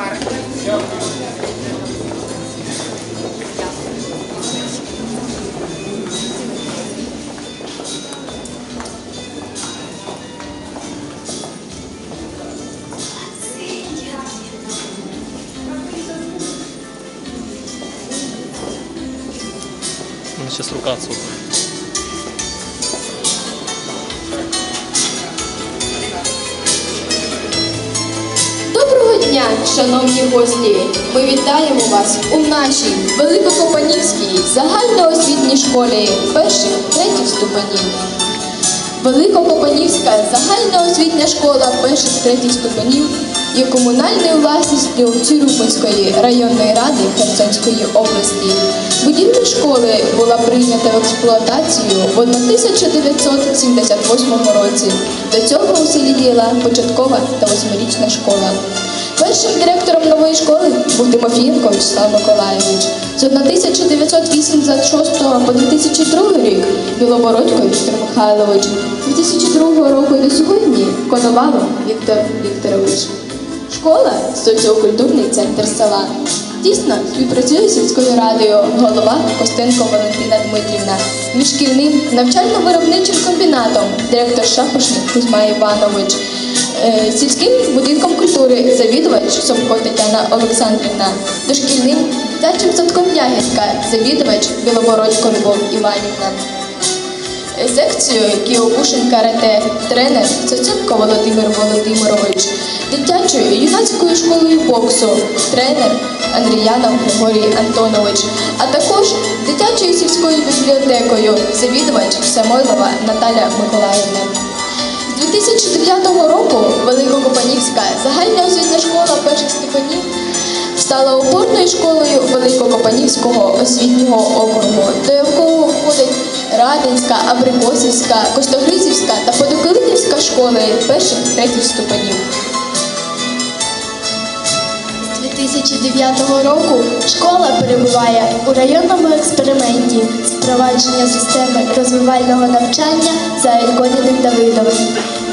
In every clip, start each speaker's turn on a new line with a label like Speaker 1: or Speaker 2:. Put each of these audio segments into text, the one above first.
Speaker 1: карта. Сейчас рука
Speaker 2: отсутствует. Шановні гості! Ми вітаємо вас у нашій Великокопанівській загальноосвітній школі перших третіх ступенів. Великокопанівська загальноосвітня школа перших третіх ступенів є комунальною власністю Цюрюпинської районної ради Херсонської області. Будівля школи була прийнята в експлуатацію в 1978 році. До цього у селі діяла початкова та восьмирічна школа. Першим директором нової школи був Тимофієнко Вячеслав Миколаєвич. З 1986 по 2002 рік Білобородько Віктор Михайлович. З 2002 року до сьогодні Коновалов Віктор Вікторович. Школа соціокультурний центр села. Дійсно, співпрацює з сільською радою голова Костенко Валентина Дмитрівна, між шкільним навчально-виробничим комбінатом, директор Шапошник Кузьма Іванович, сільським будинком культури, завідувач Собко Тетяна Олександрівна, дошкільним дитячим садком Ягідка, завідувач Білобородько Любов Іванівна. Секцією Кіокушин карате, тренер Цоценко Володимир Володимирович, дитячою юнацькою школою боксу, тренер Андріянов Григорій Антонович, а також дитячою сільською бібліотекою, завідувач Самойлова Наталя Миколаївна. З 2009 року Великокопанівська загальноосвітня школа перших ступенів стала опорною школою Великокопанівського освітнього округу, до якого входить Радинська, Абрикосівська, Костогризівська та Подоколитівська школи перших третіх ступенів. 2009 року школа перебуває у районному експерименті з впровадження системи розвивального навчання за Ільконіним Давидовим.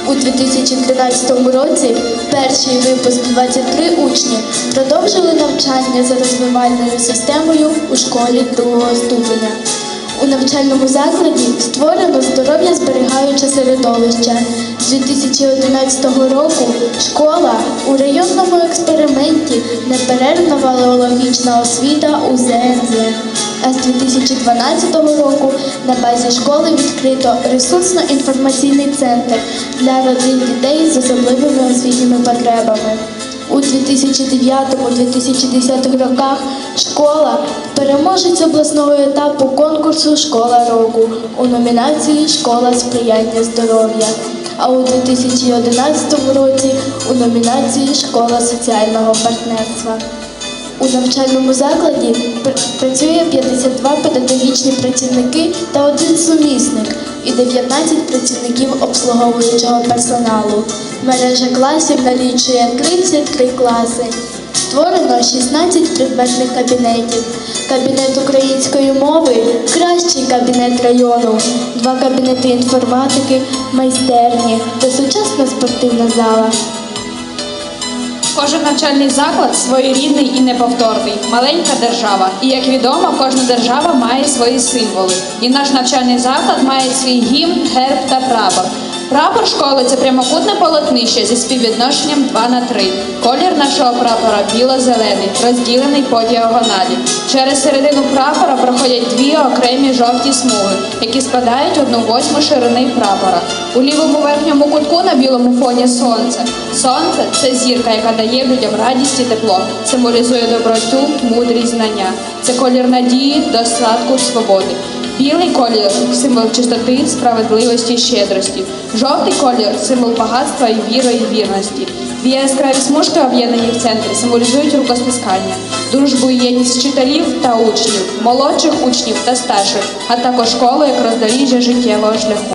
Speaker 2: У 2013 році перший випуск 23 учні продовжили навчання за розвивальною системою у школі другого ступеня. У навчальному закладі створено здоров'я зберігаюче середовище. З 2011 року школа у районному експерименті неперервна валеологічна освіта у ЗНЗ. А з 2012 року на базі школи відкрито ресурсно-інформаційний центр для родин дітей з особливими освітніми потребами. У 2009-2010 роках школа переможець обласного етапу конкурсу Школа року у номінації Школа сприяння здоров'я. А у 2011 році у номінації Школа соціального партнерства. У навчальному закладі пр- працює 52 педагогічні працівники та один сумісник і 19 працівників обслуговуючого персоналу. Мережа класів налічує 33 класи. Створено 16 предметних кабінетів. Кабінет української мови кращий кабінет району, два кабінети інформатики, майстерні та сучасна спортивна зала.
Speaker 3: Кожен навчальний заклад своєрідний і неповторний, маленька держава. І як відомо, кожна держава має свої символи. І наш навчальний заклад має свій гімн, герб та прапор. Прапор школи це прямокутне полотнище зі співвідношенням 2 на 3. Колір нашого прапора біло-зелений, розділений по діагоналі. Через середину прапора проходять дві окремі жовті смуги, які складають одну восьму ширини прапора. У лівому верхньому кутку на білому фоні сонце. Сонце це зірка, яка дає людям радість і тепло, символізує доброту, мудрість, знання. Це колір надії, достатку, свободи. Білий колір символ чистоти, справедливості і щедрості. Жовтий колір символ багатства і віри і вірності. Дві яскраві смужки, об'єднані в центрі, символізують рукостискання, дружбу і єдність вчителів та учнів, молодших учнів та старших, а також школу як роздоріжжя життєвого шляху.